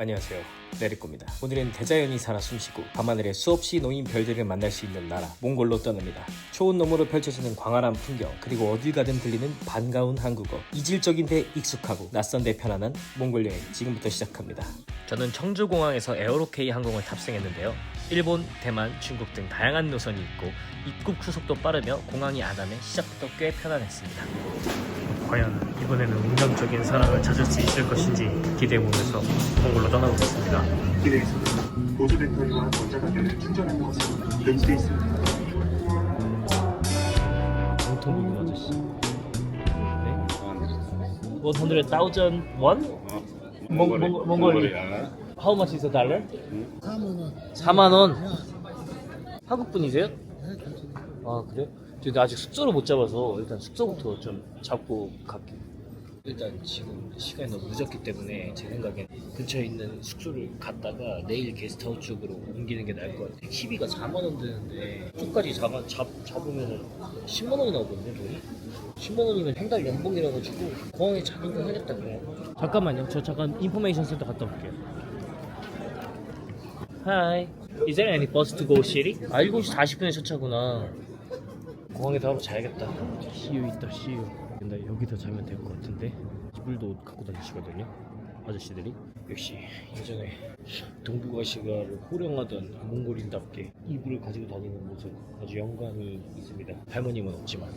안녕하세요. 내리꼬입니다. 오늘은 대자연이 살아 숨쉬고 밤하늘에 수없이 놓인 별들을 만날 수 있는 나라 몽골로 떠납니다. 초원 너머로 펼쳐지는 광활한 풍경 그리고 어딜 가든 들리는 반가운 한국어 이질적인 데 익숙하고 낯선 데 편안한 몽골 여행 지금부터 시작합니다. 저는 청주공항에서 에어로케이 항공을 탑승했는데요. 일본, 대만, 중국 등 다양한 노선이 있고 입국 후속도 빠르며 공항이 아담해 시작부터 꽤 편안했습니다. 과연 이번에는 운명적인 사랑을 찾을 수 있을 것인지 기대해보면서 몽골로 떠나보겠습니다. 기대했습니다. 보조 배터리와 전자단계를 충전하는 것은 금지되어 있습니다. 정통국인 아저씨. 네. 100,000 won? 몽- 몽- 몽골이. How much is a dollar? 4만 원. 한국 분이세요? 아 그래요? 저 아직 숙소를 못 잡아서 일단 숙소부터 좀 잡고 갈게요. 일단 지금 시간이 너무 늦었기 때문에 제 생각엔 근처에 있는 숙소를 갔다가 내일 게스트하우스 쪽으로 옮기는 게 나을 것 같아요. TV가 4만 원 드는데 숙소까지 잡아, 잡, 잡으면 10만 원이 나오거든요 돈이. 10만 원이면 한 달 연봉이라 가지고 공항에 자격을 하겠다 그래요. 잠깐만요. 저 잠깐 인포메이션 센터 갔다 올게요. Hi. Is there any bus to go city? 아 7시 40분에 첫 차구나. 공항에서 하루 자야겠다. CU 있다 CU. 근데 여기서 자면 될 것 같은데 이불도 갖고 다니시거든요. 아저씨들이 역시 예전에 동북아시아를 호령하던 몽골인답게 이불을 가지고 다니는 모습 아주 영광이 있습니다. 할머님은 없지만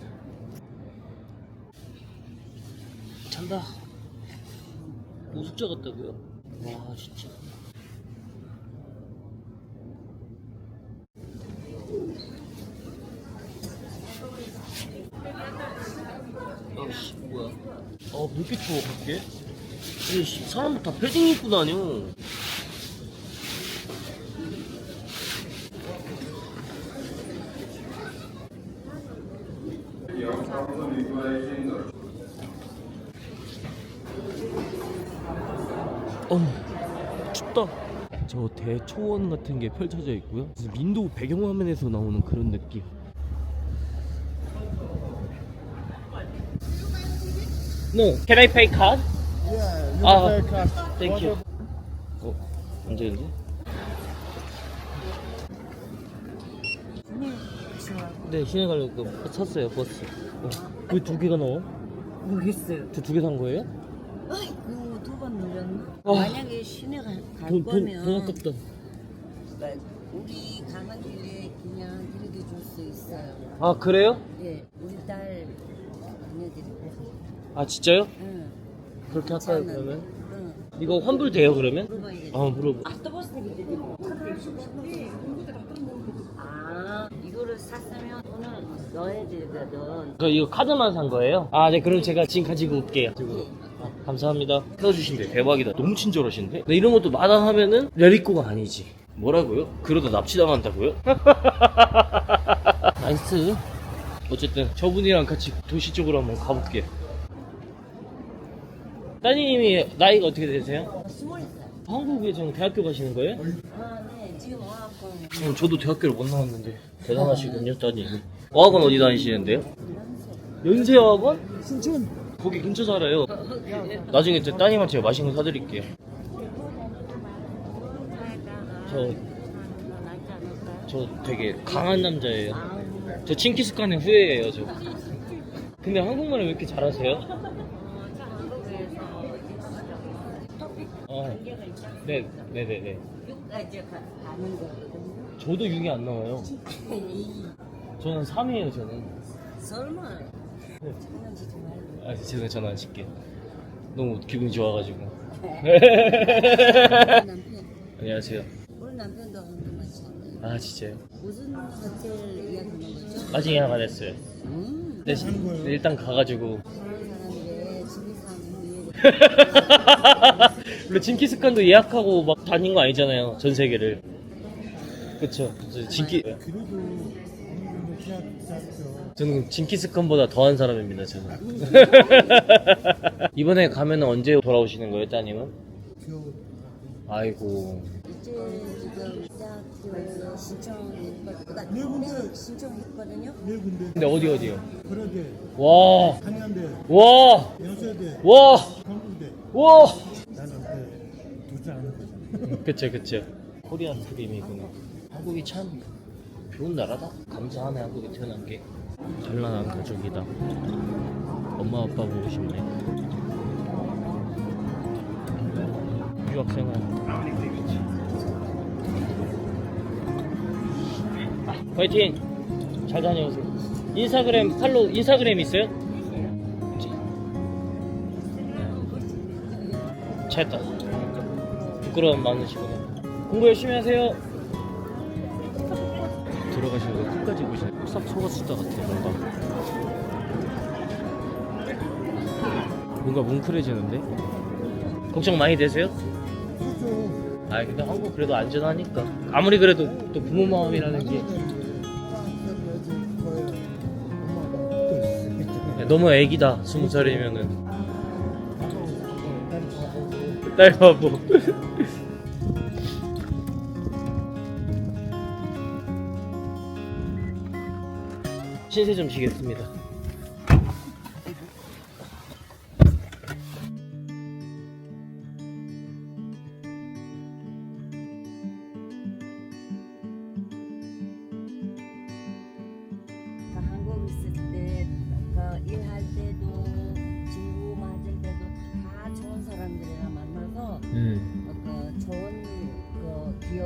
잔다. 노숙자 같다고요? 와 진짜. 아씨 뭐야 추워 밖에? 아니 씨, 사람 다 패딩 입고 다녀. 어 춥다. 저 대초원 같은 게 펼쳐져 있고요. 민도 배경화면에서 나오는 그런 느낌 No. Can I pay card? Yeah, you Ah, pay cash. Thank you. 어, 언제인지? 네, 시내 가려고 샀어요, 버스. 어, 왜두 개가 나와? 모르겠어요. 저 두 개 산 거예요? 아이고 두번 눌렸나? 어. 만약에 시내 가, 갈 돈, 돈, 거면 돈 아깝다. 그러니까 우리 가는 길에 그냥 이렇게 줄 수 있어요. 아, 그래요? 예, 우리 딸. 아, 진짜요? 응. 그렇게 할까요, 그러면? 응. 이거 환불돼요, 그러면? 물어봐야겠다. 아, 물어봐. 아, 이거를 샀으면 돈을 넣어야 되거든. 그 이거 카드만 산 거예요? 아, 네, 그럼 제가 지금 가지고 올게요. 아, 감사합니다. 태워주신대. 대박이다. 너무 친절하신데? 근데 이런 것도 마다하면은 레리코가 아니지. 뭐라고요? 그러다 납치당한다고요? 나이스. 어쨌든 저분이랑 같이 도시 쪽으로 한번 가볼게요. 따님이 나이가 어떻게 되세요? 스물 살. 한국에 지금 대학교 가시는 거예요? 아, 네, 지금 와갖고 어, 저도 대학교를 못 나왔는데 대단하시군요, 따님. 어학원 어디 다니시는데요? 연세 어학원? 신촌. 거기 근처 살아요. 나중에 제 따님한테 제가 맛있는 거 사드릴게요. 저? 저 되게 강한 남자예요. 저 칭키스칸의 후예예요, 저. 근데 한국말을 왜 이렇게 잘하세요? 어, 네, 네, 네, 네. 여기까지 가- 가는 거거든요. 저도 6이 안 나와요. 저는 3이에요, 저는. 설마 장난치지 말고. 아, 죄송해요, 전화 안 칠게요. 너무 기분이 좋아가지고. 우리 남편, 안녕하세요. 우리 남편도 한번 마시는데 아, 진짜요? 무슨 호텔 예약하는 거죠? 아직 예약 안 했어요. 음, 네, 일단 가가지고. 다른 사람들의 지리산 원래 징키스칸도 예약하고 막 다닌 거 아니잖아요. 전 세계를. 그쵸. 그래도 어느 정도 계약했죠. 저는 징키스칸보다 더한 사람입니다, 저는. 이번에 가면은 언제 돌아오시는 거예요, 따님은? 아이고. 이제 지금 대학교에 신청했거든요. 네 군데. 신청했거든요. 네 군데. 근데 어디 어디요? 그러대. 와, 한양대. 와, 연세대. 와, 경북대. 와. 나는 그 두지 않은 거지. 그쵸 그쵸 코리안 트림이구나 한국이 참 좋은 나라다 감사하네 한국에 태어난 게 단란한 가족이다 엄마 아빠 보고 싶네 유학생활 화이팅 잘 다녀오세요 인스타그램 팔로우 인스타그램 있어요? 찾았다. 부끄러움 많으시구나 공부 열심히 하세요. 들어가시는 거 끝까지 보시네 싹 속았을 것 같아 뭔가. 뭔가 뭉클해지는데? 걱정 많이 되세요? 그렇죠. 아 근데 한국 그래도 안전하니까. 아무리 그래도 또 부모 마음이라는 게. 야, 너무 애기다 스무 살이면은 딸 바보. 신세 좀 지겠습니다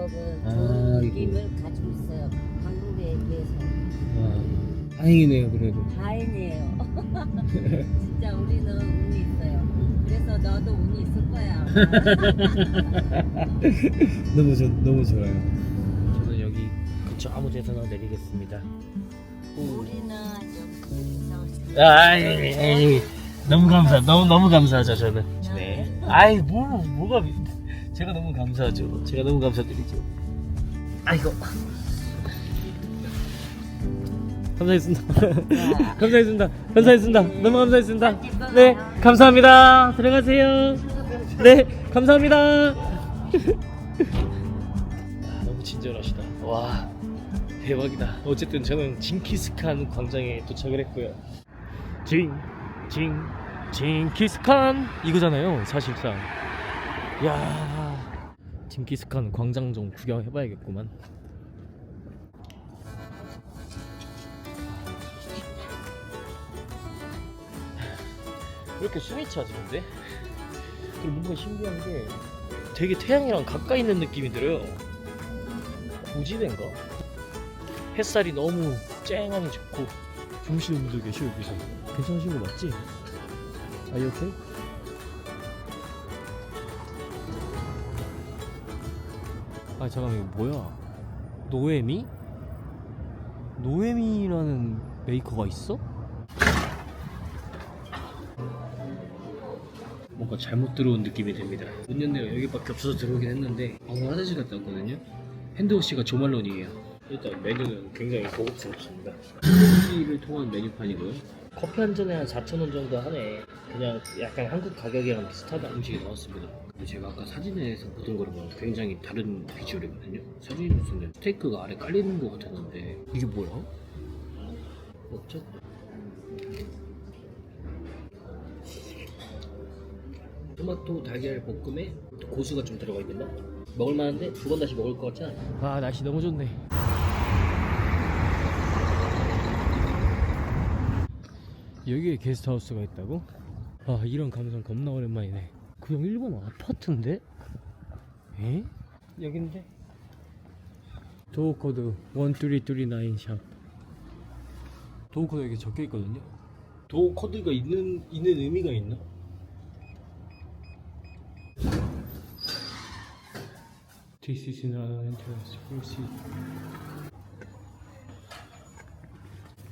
그 아, 좋은. 느낌을 가지고 있어요. 한국에 비해서. 와, 다행이네요 그래도 다행이에요. 진짜 우리는 운이 있어요. 그래서 너도 운이 있을 거야. 너무 좋 너무 좋아요. 저는 여기 근처 아무 데서나 내리겠습니다. 우리는 여기 아이, 너무 감사, 너무 너무 감사하죠 저는. 네. 아이 뭐 뭐가 미- 제가 너무 감사하죠. 제가 너무 감사드리죠. 아이고. 감사했습니다. 감사했습니다. 감사했습니다. 너무 감사했습니다. 네, 감사합니다. 들어가세요. 네, 감사합니다. 아, 너무 친절하시다. 와, 대박이다. 어쨌든 저는 징키스칸 광장에 도착을 했고요. 징, 징, 징키스칸 이거잖아요, 사실상. 야, 징키스칸 광장 좀 구경해봐야겠구만. 왜 이렇게 숨이 차지 근데? 그리고 뭔가 신기한 게 되게 태양이랑 가까이 있는 느낌이 들어요 고지대인가? 햇살이 너무 쨍하니 좋고 주무시는 분들 계셔 여기서 괜찮으신 거 맞지? 아 이렇게? 아 잠깐만 이거 뭐야 노에미? 노에미라는 메이커가 있어? 뭔가 잘못 들어온 느낌이 듭니다. 문 연대가 여기밖에 없어서 들어오긴 했는데 방금 화장실 갔다 왔거든요. 핸드워시가 조말론이에요. 일단 메뉴는 굉장히 고급스럽습니다. 커피를 통한 메뉴판이고요. 커피 한 잔에 한 4,000원 정도 하네. 그냥 약간 한국 가격이랑 비슷하다 음식이 나왔습니다. 근데 제가 아까 사진에서 보던 거랑 굉장히 다른 비주얼이거든요. 사진에서는 스테이크가 아래 깔리는 것 같았는데 이게 뭐야? 먹죠? 토마토 달걀 볶음에 고수가 좀 들어가 맛? 먹을만한데 두 번 다시 먹을 것 같지 않아? 아 날씨 너무 좋네 여기에 게스트하우스가 있다고? 아 이런 감성 겁나 오랜만이네 그냥 일본 아파트인데? 에? 여긴데? 도어코드 1339샵 도어코드 여기 적혀있거든요 도어코드가 있는, 있는 의미가 있나? This is not an entrance. Proceed.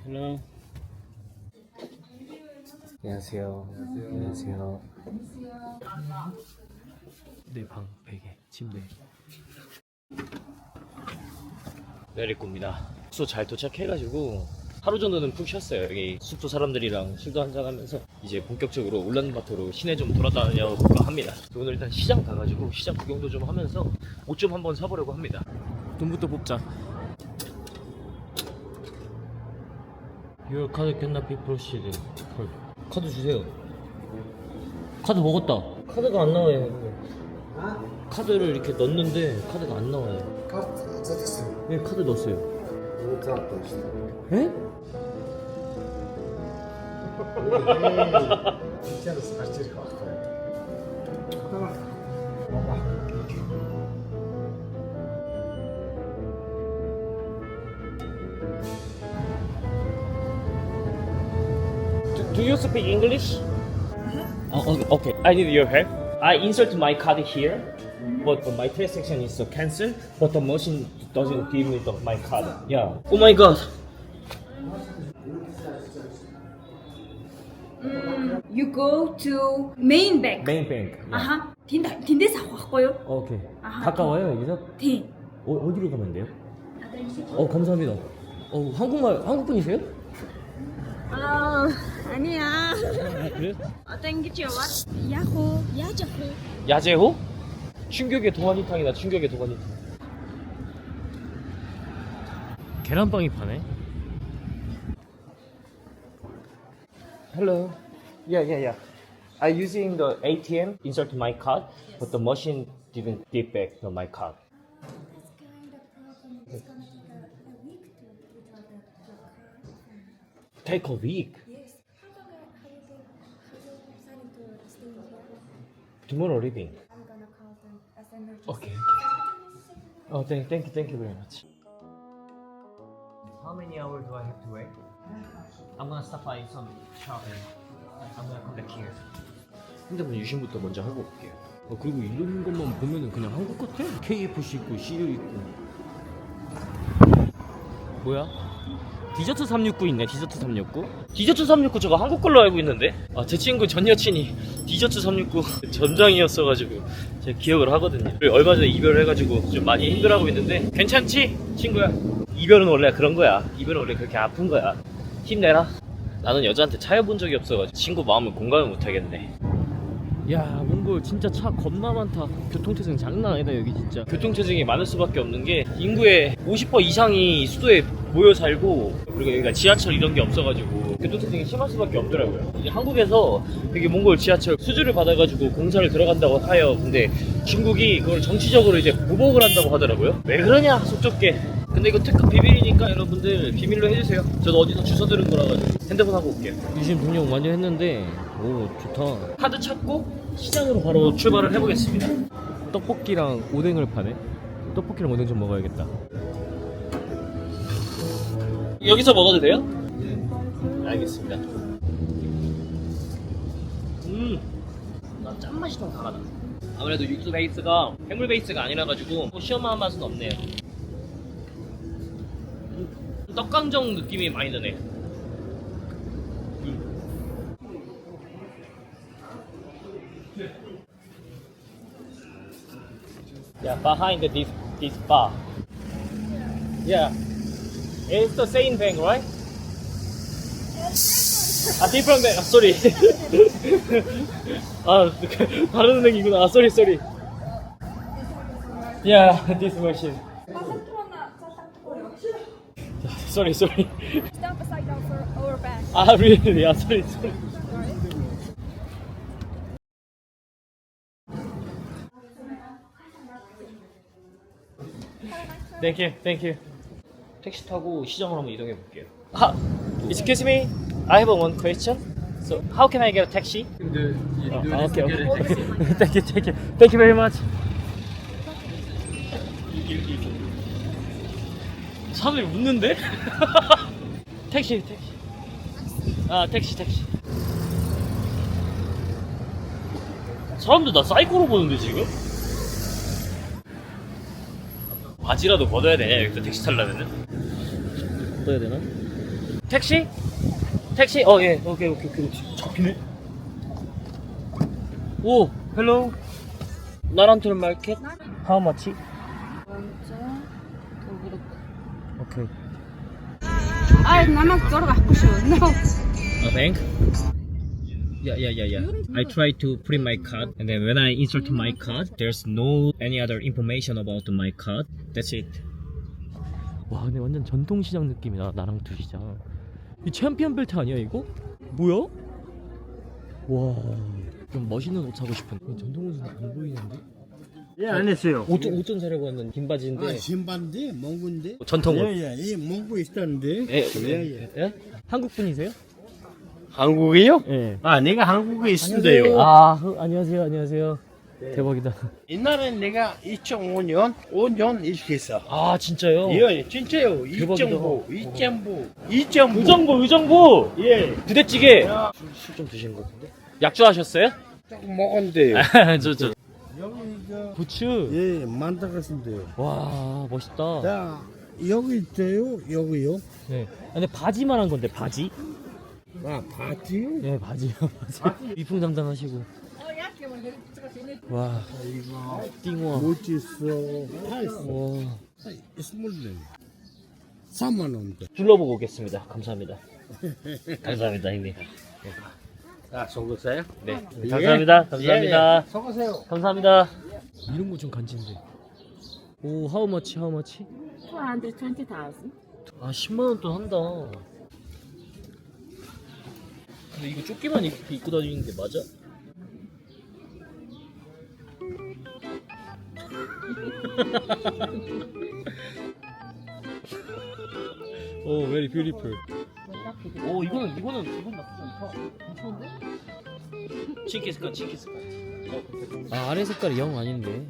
Hello. 안녕하세요. 안녕하세요. 내방 베개 침대. 내릴 겁니다. 숙소 잘 도착해가지고 하루 정도는 푹 쉬었어요. 여기 숙소 사람들이랑 술도 한잔 하면서 이제 본격적으로 울란바토로 시내 좀 돌아다녀 볼까 합니다. 오늘 일단 시장 가가지고 시장 구경도 좀 하면서 옷 좀 한번 사보려고 합니다. 돈부터 뽑자. Your card cannot be proceeded. 헐. 카드 주세요. 카드 먹었다. 카드가 안 나와요. 카드를 이렇게 넣는데 카드가 안 나와요. 카드 찾았어요. 네, 카드 넣었어요. 못 찾았어요. 에? 진짜로 사실. Do, do you speak English? Oh, okay. I need your help. I insert my card here, but my transaction is uh, cancelled, but the machine doesn't give me the, my card. Yeah. Oh my god. You go to main bank. Main bank. Yeah. 아하. 딘다 딘데서 왔고요. 오케이. 아하. 가까워요 여기서? 딘. 어, 어디로 가면 돼요? 어 감사합니다. 어 한국말 한국 분이세요? 아 아니야. 아 그래요? 어떤 게 좋아? 야호 야자호. 야제호? 충격의 도가니탕이다 충격의 도가니탕 계란빵이 파네 Hello Yeah yeah yeah I using the ATM insert my card but the machine didn't give back my card Take a week Tomorrow leaving Okay. Oh, thank, thank you, thank you very much. How many hours do I have to wait? I'm gonna stop by some shop and I'm gonna come back here. 핸드폰 유심부터 먼저 하고 올게요. 어, 그리고 이런 것만 보면은 그냥 한국 같아. KFC 있고 CU 있고. 뭐야? 디저트 369 있네. 디저트 369. 디저트 369 저거 한국 걸로 알고 있는데. 아, 제 친구 전 여친이 디저트 369 전장이었어가지고 제가 기억을 하거든요. 얼마 전에 이별을 해가지고 좀 많이 힘들어하고 있는데 괜찮지? 친구야. 이별은 원래 그런 거야. 이별은 원래 그렇게 아픈 거야. 힘내라. 나는 여자한테 차여본 적이 없어가지고 친구 마음을 공감을 못하겠네. 야 몽골 진짜 차 겁나 많다. 교통체증 장난 아니다 여기 진짜. 교통체증이 많을 수밖에 없는 게 인구의 50% 이상이 수도에 모여 살고 그리고 여기가 지하철 이런 게 없어가지고 교통체증이 심할 수밖에 없더라고요. 이제 한국에서 여기 몽골 지하철 수주를 받아가지고 공사를 들어간다고 하여 근데 중국이 그걸 정치적으로 이제 보복을 한다고 하더라고요. 왜 그러냐? 속 좁게. 근데 이거 특급 비밀이니까 여러분들 비밀로 해주세요. 저도 어디서 주워 들은 거라가지고 핸드폰 하고 올게요. 유심 등록 완전 했는데 오 좋다. 카드 찾고 시장으로 바로 출발을 해보겠습니다. 떡볶이랑 오뎅을 파네? 떡볶이랑 오뎅 좀 먹어야겠다. 여기서 먹어도 돼요? 네. 알겠습니다. 음나 짠맛이 좀 강하다. 아무래도 육수 베이스가 해물 베이스가 아니라 가지고 시원한 맛은 없네요. 음, 떡강정 느낌이 많이 드네 Yeah, behind this this bar. Yeah, it's the same thing, right? 아, different thing. 아, sorry. 아, 다른 행이구나. 아, sorry, sorry. Yeah, this machine. Sorry, sorry. Stand beside now for our back. 아, really? 아, sorry, sorry. Thank you, thank you. 택시 타고 시장으로 한번 이동해 볼게요. 아, excuse me. I have one question. So, how can I get a taxi? 아, okay, okay. thank you, thank you, thank you very much. 사람들이 웃는데? 택시, 택시. 아, 택시, 택시. 사람들 나 사이코로 보는데 지금? 바지라도 걷어야 되냐 여기서 택시 타려면은? 걷어야 되나? 택시? 택시? 어 예 오케이 오케이 오케이 잡히네 오 헬로 나란틀 마켓 How much? 오케이 아 나만 저러 갖고 싶어. No. A bank? Yeah, yeah, yeah, yeah. I try to print my card, and then when I insert my card, there's no any other information about my card. That's it. 와, 근데 완전 전통시장 느낌이다. 나랑 두시장. 이 챔피언 벨트 아니야 이거? 뭐야? 와, 좀 멋있는 옷 사고 싶은. 전통 옷은 안 보이는데? 예, 안 했어요. 옷, 옷 좀 사려고 왔는 긴 바지인데 아, 신반데, 몽구인데. 전통 옷. 예, 예, 이 몽구 있다는데. 예, 예, 예. 예? 한국 분이세요? 한국이요? 예. 아, 내가 한국에 있는데요. 아, 흐- 안녕하세요, 안녕하세요. 대박이다. 옛날에 내가 2005년, 5년 이렇게 했어. 아, 진짜요? 예, 진짜요. 대박이다. 2.5, 2.5, 2.5. 의정부, 의정부! 예. 부대찌개! 술 좀 드시는 것 같은데? 약주 하셨어요? 조금 먹었는데요. 저, 저. 여기 저, 부추. 예, 만다 같은데요. 와, 멋있다. 자, 여기 있어요, 여기요. 네. 근데 바지만 한 건데, 바지? 아, 바지요? 네, 바지요, 바지. 위풍당당하시고. 와, 띵어. 멋있어. 다 있어. 와. 스물네. 3만 원. 둘러보고 오겠습니다. 감사합니다. 감사합니다, 형님. 아, 속으세요? 네. 감사합니다. 감사합니다. 예, 속으세요. 감사합니다. 이런 거 좀 간지인데. 오, how much? 220,000. 아, 10만 원 돈 한다. 근데 이거 조끼만 입- 입고 다니는 게 맞아? 오, very beautiful. 오, 이거는, 이거는, 이건 나쁘지 않다. 괜찮은데? 치키 색깔, 치키 색깔. 아, 아래 색깔이 영 아닌데.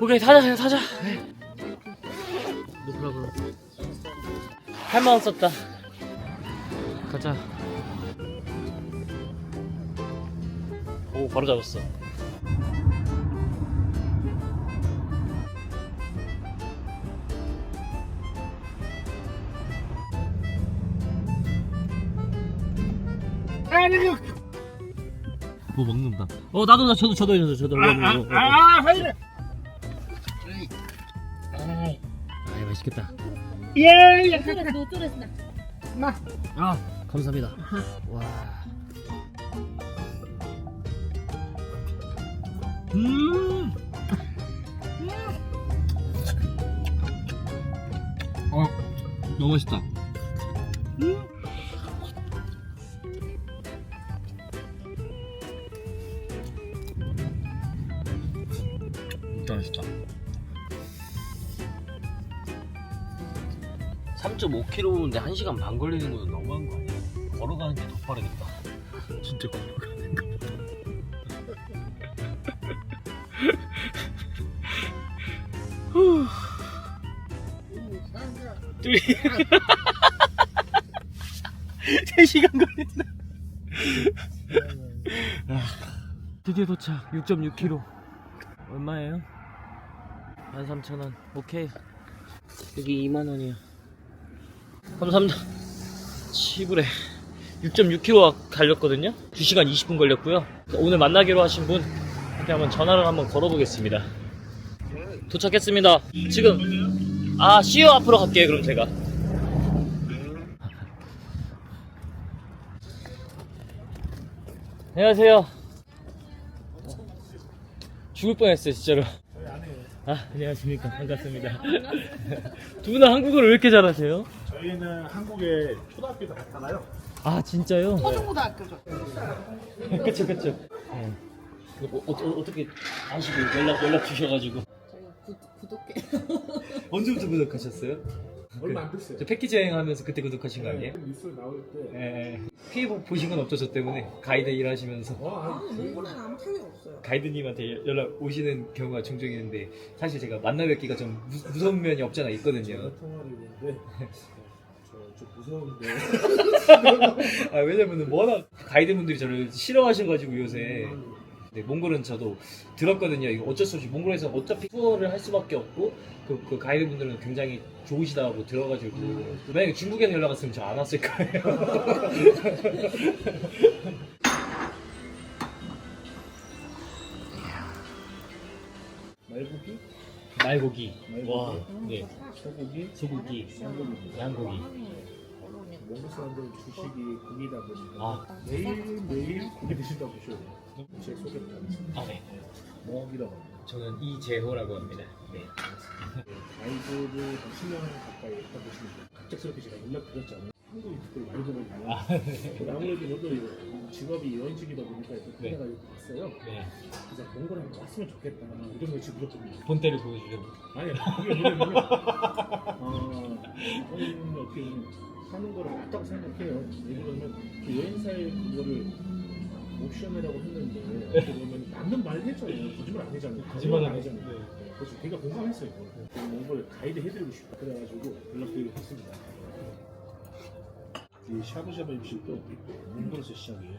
오케이, 사자, 사자. 노프라블. 8만원 썼다. 가자. 오, 바로 잡았어. 뭐 먹는다. 어, 나도, 나, 저도, 저도, 저도, 저도. 아, 아, 아, 아, 아, 맛있겠다. 아, 감사합니다. 와. 음. 어, 너무 맛있다. 진짜 맛있다. 3.5km인데 1시간 반 걸리는 건 너무한 거 아니야? 걸어가는 게 더 빠르겠다. 진짜 걸어가 둘이 3시간 걸린다. 아, 드디어 도착. 6.6km. 얼마예요? 13,000원. 오케이. 여기 2만원이야. 감사합니다. 치불에 6.6km 달렸거든요. 2시간 20분 걸렸고요. 오늘 만나기로 하신 분한테 한번 전화를 한번 걸어보겠습니다. 도착했습니다. 지금 아 CEO 앞으로 갈게요. 그럼 제가. 안녕하세요. 죽을 뻔했어요, 진짜로. 아, 안녕하십니까. 반갑습니다. 두분다 한국어를 왜 이렇게 잘하세요? 저희는 한국에 초등학교도 갔잖아요. 아 진짜요? 초중고등학교죠. 그쵸 그쵸. 네. 어, 어, 어, 떻게 아시고 연락 연락 주셔가지고 구독해. 언제부터 구독하셨어요? 얼마 안 됐어요. 저 패키지 여행하면서 그때 구독하신 거 아니에요? 뉴스 나올 때. 예. 예. 피해 보- 보신 건 없죠 저 때문에 가이드 일하시면서 와, 저는 아무 타격 없어요. 가이드님한테 연락 오시는 경우가 종종 있는데 사실 제가 만나 뵙기가 좀 무, 무서운 면이 없잖아 있거든요. 통화를 했는데 저좀 무서운데. 아 왜냐면은 워낙 가이드분들이 저를 싫어하셔가지고 요새 네, 몽골은 저도 들었거든요. 이거 어쩔 수 없이 몽골에서 어차피 투어를 할 수밖에 없고 그, 그 가이드 분들은 굉장히 좋으시다고 들어가지고 만약에 중국에서 연락 왔으면 저 안 왔을 거예요. 말고기, 말고기, 말고기. 와, 네, 소고기, 소고기, 양고기. 몽골 사람들 주식이 고기다 보니까 아, 매일 매일 고기 드신다고 보셔야 돼요. 제 소개팅 아 네. 먹이라고 합니다. 저는 이재호라고 합니다. 네. 가이드를 한 10년 가까이 했다 보시면 돼요. 갑작스럽게 제가 연락 드렸잖아요. 한국이 그때 많이 보거든요. 아무래도 저도 이거 직업이 여행직이다 보니까 이렇게 네. 내가 이거 봤어요. 네. 그래서 몽골에 한번 왔으면 좋겠다. 이런 거 지금 물었거든요. 본때를 보여주려고. 아니 그게 뭐냐면 어, 저는 어떻게 보면 하는 거를 맞다고 생각해요. 예를 들면 그 여행사의 그거를 옵션이라고 했는데 어떻게 보면 맞는 말 했잖아요. 거짓말 아니잖아요. 거짓말은 아니잖아요. 네. 그래서 되게 공감했어요. 이걸. 그 몽골 가이드 해드리고 싶다. 그래가지고 연락드리고 했습니다. 이 샤브샤브 음식도 몽골에서 시작이에요.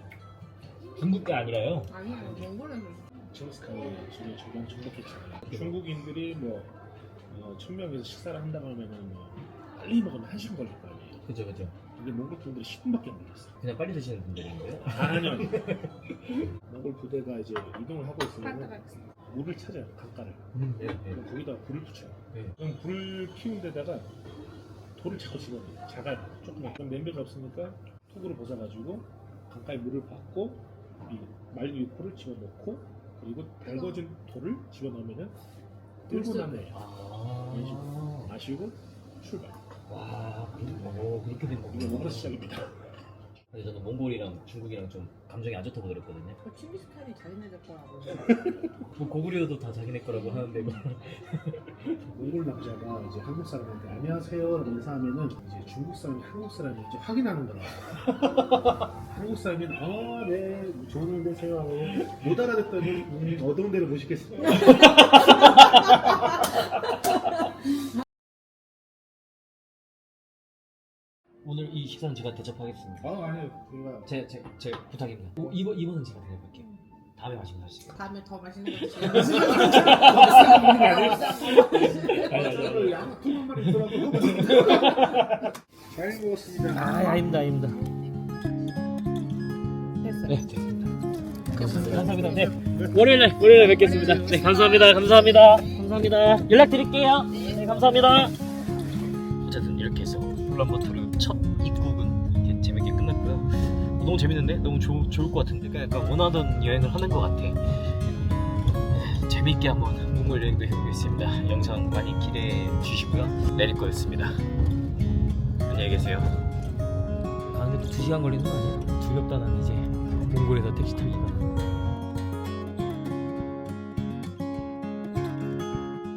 중국 게 아니라요. 아니요, 몽골에서. 징기스칸이 지금 저번 정복했잖아요. 중국인들이 뭐 어, 천 명에서 식사를 한다고 하면은 뭐 빨리 먹으면 한 시간 걸릴 거 아니에요. 그죠 그죠. 근데 몽골 분들이 10분밖에 안 걸렸어요. 그냥 빨리 드시는 분들인데요. 아니요. 몽골 부대가 이제 이동을 하고 있으면. 물을 찾아요. 강가를. 음, 네, 네. 그럼 거기다 불을 붙여요. 네. 그럼 불을 피운 데다가 돌을 자꾸 집어넣어요. 자갈 조그만. 그럼 냄비가 없으니까 톡으로 벗어가지고 강가에 물을 받고 이 맑은 육포를 집어넣고 그리고 달궈진 돌을 집어넣으면은 끓고 나네. 아. 마시고 출발. 와, 오, 그렇게 된 이게 거군요. 몽골 시작입니다. 근데 저는 몽골이랑 중국이랑 좀 감정이 안 좋다고 들었거든요. 그 칭기스칸이 자기네들 거라고. 뭐 고구려도 다 자기네 거라고 하는데 뭐. 몽골 남자가 이제 한국 사람한테 안녕하세요라고 인사하면은 이제 중국 사람이 한국 사람이 이제 확인하는 거라. 한국 사람이 아 네 좋은 일 되세요 하고 못 알아듣더니 음, 어두운 데로 모시겠습니다. 오늘 이 식사는 제가 대접하겠습니다. 아 아니요 제가 제, 제, 제 부탁입니다. 오, 이거, 이거는 제가 대접할게요. 다음에 마시면 하시죠. 다음에 더 맛있는 거 드세요. 양 두만 마리 있더라도 잘 먹었습니다. 아, 아닙니다, 아닙니다. 됐어요. 네, 됐습니다. 감사합니다. 네. 월요일에, 월요일에 뵙겠습니다. 네, 감사합니다. 감사합니다. 감사합니다. 연락드릴게요. 네, 감사합니다. 어쨌든 이렇게 해서 울란바토르 너무 재밌는데? 너무 좋, 좋을 것 같은데? 그냥 약간 원하던 여행을 하는 것 같아. 네, 재밌게 한번 몽골 여행도 해보겠습니다. 영상 많이 기대해 주시고요. 내릴 거였습니다. 안녕히 계세요. 가는데 또 2시간 걸리는 거 아니야? 두렵다 난 이제 몽골에서 택시 타기가